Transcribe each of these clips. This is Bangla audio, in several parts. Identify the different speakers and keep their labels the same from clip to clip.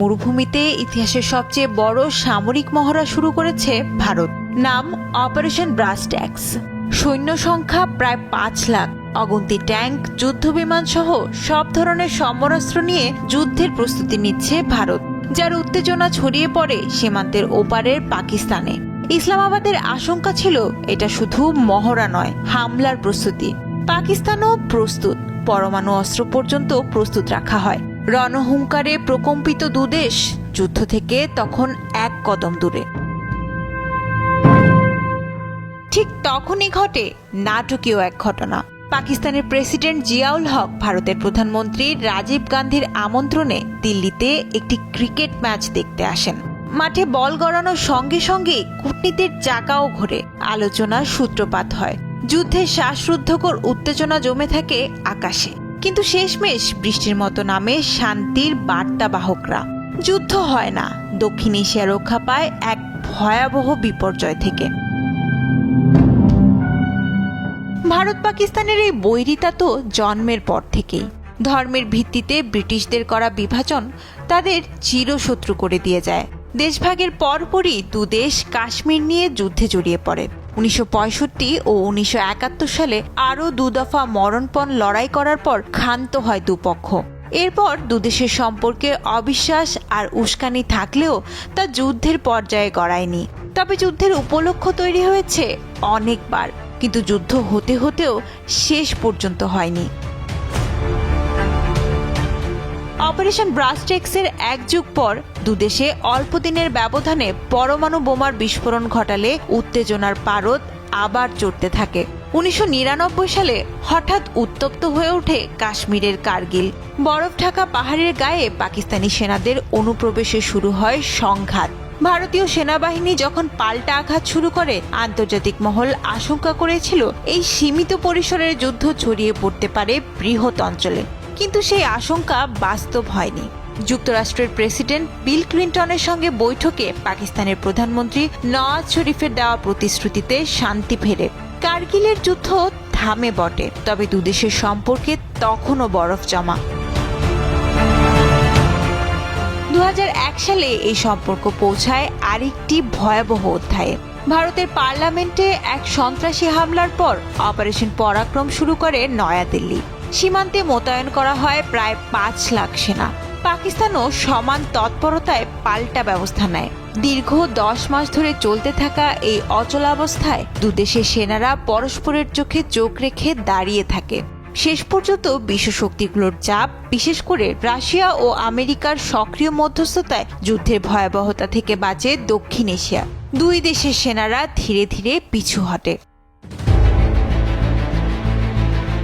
Speaker 1: মরুভূমিতে ইতিহাসের সবচেয়ে বড় সামরিক মহড়া শুরু করেছে ভারত। নাম অপারেশন ব্রাস্ট্যাক্স সৈন্য সংখ্যা প্রায় পাঁচ লাখ। অগন্তি ট্যাঙ্ক যুদ্ধবিমান সহ সব ধরনের সমরাস্ত্র নিয়ে যুদ্ধের প্রস্তুতি নিচ্ছে ভারত, যার উত্তেজনা ছড়িয়ে পড়ে সীমান্তের ওপারের পাকিস্তানে। ইসলামাবাদের আশঙ্কা ছিল এটা শুধু মহড়া নয়, হামলার প্রস্তুতি। পাকিস্তানও প্রস্তুত, পরমাণু অস্ত্র পর্যন্ত প্রস্তুত রাখা হয়। রণহুঙ্কারে প্রকম্পিত দুদেশ যুদ্ধ থেকে তখন এক কদম দূরে। ঠিক তখনই ঘটে নাটকীয় এক ঘটনা। পাকিস্তানের প্রেসিডেন্ট জিয়াউল হক ভারতের প্রধানমন্ত্রী রাজীব গান্ধীর আমন্ত্রণে দিল্লিতে একটি ক্রিকেট ম্যাচ দেখতে আসেন। মাঠে বল গড়ানোর সঙ্গে সঙ্গে কূটনীতির চাকাও ঘোরে। আলোচনার সূত্রপাত হয়। যুদ্ধে শ্বাসরুদ্ধকর উত্তেজনা জমে থাকে আকাশে। কিন্তু শেষমেশ বৃষ্টির মতো নামে শান্তির বার্তাবাহকরা যুদ্ধ হয় না। দক্ষিণ এশিয়া রক্ষা পায় এক ভয়াবহ বিপর্যয় থেকে। ভারত পাকিস্তানের এই বৈরিতা তো জন্মের পর থেকেই। ধর্মের ভিত্তিতে ব্রিটিশদের করা বিভাজন তাদের চিরশত্রু করে দিয়ে যায়। দেশভাগের পরপরই দুদেশ কাশ্মীর নিয়ে যুদ্ধে জড়িয়ে পড়ে। উনিশশো পঁয়ষট্টি ও উনিশশো একাত্তর সালে আরও দুদফা মরণপণ লড়াই করার পর ক্ষান্ত হয় দুপক্ষ। এরপর দুদেশের সম্পর্কে অবিশ্বাস আর উস্কানি থাকলেও তা যুদ্ধের পর্যায়ে গড়ায়নি। তবে যুদ্ধের উপলক্ষ তৈরি হয়েছে অনেকবার, কিন্তু যুদ্ধ হতে হতেও শেষ পর্যন্ত হয়নি। অপারেশন ব্রাস্টেক্সের এক যুগ পর দুদেশে অল্প দিনের ব্যবধানে পরমাণু বোমার বিস্ফোরণ ঘটালে উত্তেজনার পারদ আবার চড়তে থাকে। উনিশশো নিরানব্বই সালে হঠাৎ উত্তপ্ত হয়ে ওঠে কাশ্মীরের কার্গিল। বরফ ঢাকা পাহাড়ের গায়ে পাকিস্তানি সেনাদের অনুপ্রবেশে শুরু হয় সংঘাত। ভারতীয় সেনাবাহিনী যখন পাল্টা আঘাত শুরু করে, আন্তর্জাতিক মহল আশঙ্কা করেছিল, এই সীমিত পরিসরের যুদ্ধ ছড়িয়ে পড়তে পারে বৃহৎ অঞ্চলে। কিন্তু সেই আশঙ্কা বাস্তব হয়নি। যুক্তরাষ্ট্রের প্রেসিডেন্ট বিল ক্লিন্টনের সঙ্গে বৈঠকে পাকিস্তানের প্রধানমন্ত্রী নওয়াজ শরীফের দেওয়া প্রতিশ্রুতিতে শান্তি ফেরে। কার্গিলের যুদ্ধ থামে বটে, তবে দুদেশের সম্পর্কে তখনও বরফ জমা। দু হাজার এক সালে এই সম্পর্ক পৌঁছায় আরেকটি ভয়াবহ অধ্যায়ে। ভারতের পার্লামেন্টে এক সন্ত্রাসী হামলার পর অপারেশন পরাক্রম শুরু করে নয়াদিল্লি। সীমান্তে মোতায়েন করা হয় প্রায় পাঁচ লাখ সেনা। পাকিস্তানও সমান তৎপরতায় পাল্টা ব্যবস্থা নেয়। দীর্ঘ দশ মাস ধরে চলতে থাকা এই অচলাবস্থায় দুদেশের সেনারা পরস্পরের চোখে চোখ রেখে দাঁড়িয়ে থাকে। শেষ পর্যন্ত বিশ্বশক্তিগুলোর চাপ, বিশেষ করে রাশিয়া ও আমেরিকার সক্রিয় মধ্যস্থতায় যুদ্ধের ভয়াবহতা থেকে বাঁচে দক্ষিণ এশিয়া। দুই দেশের সেনারা ধীরে ধীরে পিছু হটে।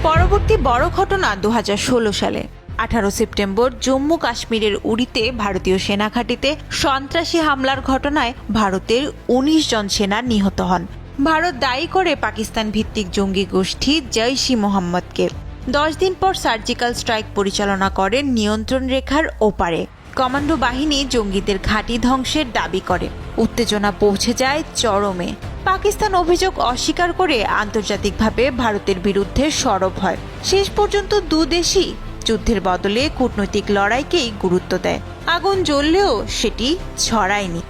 Speaker 1: পরবর্তী বড় ঘটনা দু হাজার ষোলো সালে। আঠারো সেপ্টেম্বর জম্মু কাশ্মীরের উড়িতে ভারতীয় সেনা ঘাঁটিতে সন্ত্রাসী হামলার ঘটনায় ভারতের ১৯ জন সেনা নিহত হন। ভারত দায়ী করে পাকিস্তান ভিত্তিক জঙ্গি গোষ্ঠী জৈশ মোহাম্মদকে। দশ দিন পর সার্জিক্যাল স্ট্রাইক পরিচালনা করেন নিয়ন্ত্রণ রেখার ওপারে। কমান্ডো বাহিনী জঙ্গিদের ঘাঁটি ধ্বংসের দাবি করে। উত্তেজনা পৌঁছে যায় চরমে। পাকিস্তান অভিযোগ অস্বীকার করে আন্তর্জাতিকভাবে ভারতের বিরুদ্ধে সরব হয়। শেষ পর্যন্ত দুদেশই যুদ্ধের বদলে কূটনৈতিক লড়াইকেই গুরুত্ব দেয়। আগুন জ্বললেও সেটি ছড়ায়নি।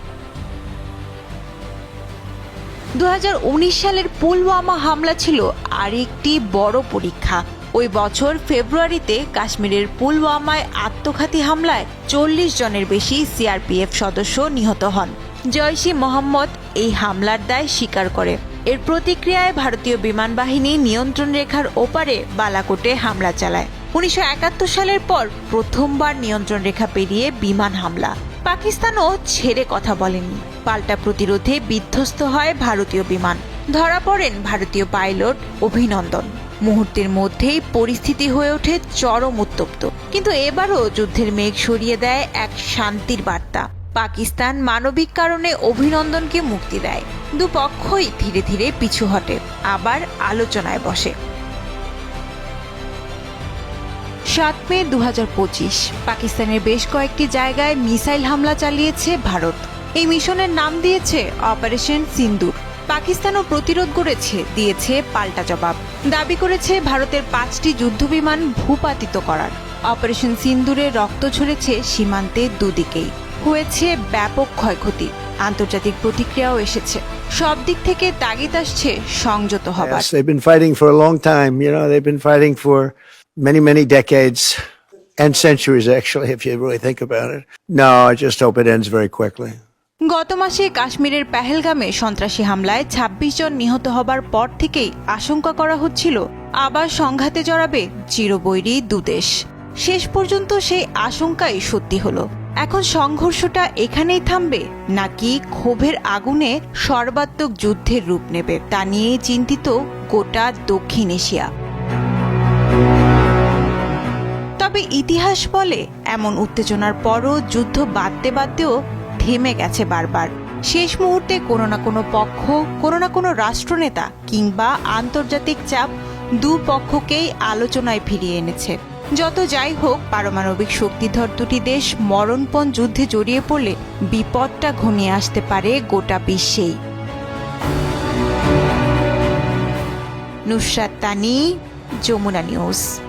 Speaker 1: দু হাজার উনিশ সালের পুলওয়ামা হামলা ছিল আরেকটি বড় পরীক্ষা। ওই বছর ফেব্রুয়ারিতে কাশ্মীরের পুলওয়ামায় আত্মঘাতী হামলায় চল্লিশ জনের বেশি সিআরপিএফ সদস্য নিহত হন। জয়সি মোহাম্মদ এই হামলার দায় স্বীকার করে। এর প্রতিক্রিয়ায় ভারতীয় বিমান বাহিনী নিয়ন্ত্রণ রেখার ওপারে বালাকোটে হামলা চালায়। উনিশশো একাত্তর সালের পর প্রথমবার নিয়ন্ত্রণ রেখা পেরিয়ে বিমান হামলা। পাকিস্তানও ছেড়ে কথা বলেনি। পাল্টা প্রতিরোধে বিধ্বস্ত হয় ভারতীয় বিমান। ধরা পড়েন ভারতীয় পাইলট অভিনন্দন। মুহূর্তের মধ্যেই পরিস্থিতি হয়ে ওঠে চরম উত্তপ্ত। কিন্তু এবারও যুদ্ধের মেঘ সরিয়ে দেয় এক শান্তির বার্তা। পাকিস্তান মানবিক কারণে অভিনন্দনকে মুক্তি দেয়। দুপক্ষই ধীরে ধীরে পিছু হটে, আবার আলোচনায় বসে। সাত মে দু হাজার পঁচিশ, পাকিস্তানের বেশ কয়েকটি জায়গায় মিসাইল হামলা চালিয়েছে ভারত। এই মিশনের নাম দিয়েছে অপারেশন সিন্দুর। পাকিস্তানও প্রতিরোধ করেছে, দিয়েছে পাল্টা জবাব। দাবি করেছে ভারতের পাঁচটি যুদ্ধবিমান ভূপাতিত করার। অপারেশন সিন্দুরে রক্ত ঝরেছে সীমান্তের দুদিকেই। হয়েছে ব্যাপক ক্ষয়ক্ষতি। আন্তর্জাতিক প্রতিক্রিয়াও এসেছে। সব দিক থেকে তাগিদ আসছে সংযত হবার।
Speaker 2: And centuries, actually, if you really think about it. No, I just hope it ends very quickly.
Speaker 1: গত মাসে কাশ্মীরের পেহেলগামে সন্ত্রাসী হামলায় ২৬ জন নিহত হবার পর থেকেই আশঙ্কা করা হচ্ছিল আবার সংঘাতে জড়াবে চিরবৈরী দুদেশ শেষ পর্যন্ত সেই আশঙ্কাই সত্যি হলো। এখন সংঘর্ষটা এখানেই থামবে নাকি ক্ষোভের আগুনে সর্বাত্মক যুদ্ধের রূপ নেবে? তা নিয়ে চিন্তিত গোটা দক্ষিণ এশিয়া। তবে ইতিহাস বলে, এমন উত্তেজনার পরও যুদ্ধ বাঁধতে বাঁধতেও থেমে গেছে বারবার। শেষ মুহূর্তে কোনো না কোনো পক্ষ, কোনো না কোনো রাষ্ট্রনেতা কিংবা আন্তর্জাতিক চাপ দু পক্ষকেই আলোচনায় ফিরিয়ে এনেছে। যত যাই হোক, পারমাণবিক শক্তিধর দুটি দেশ মরণপণ যুদ্ধে জড়িয়ে পড়লে বিপদটা ঘনিয়ে আসতে পারে গোটা বিশ্বেই। নুসরাত তানি, যমুনা নিউজ।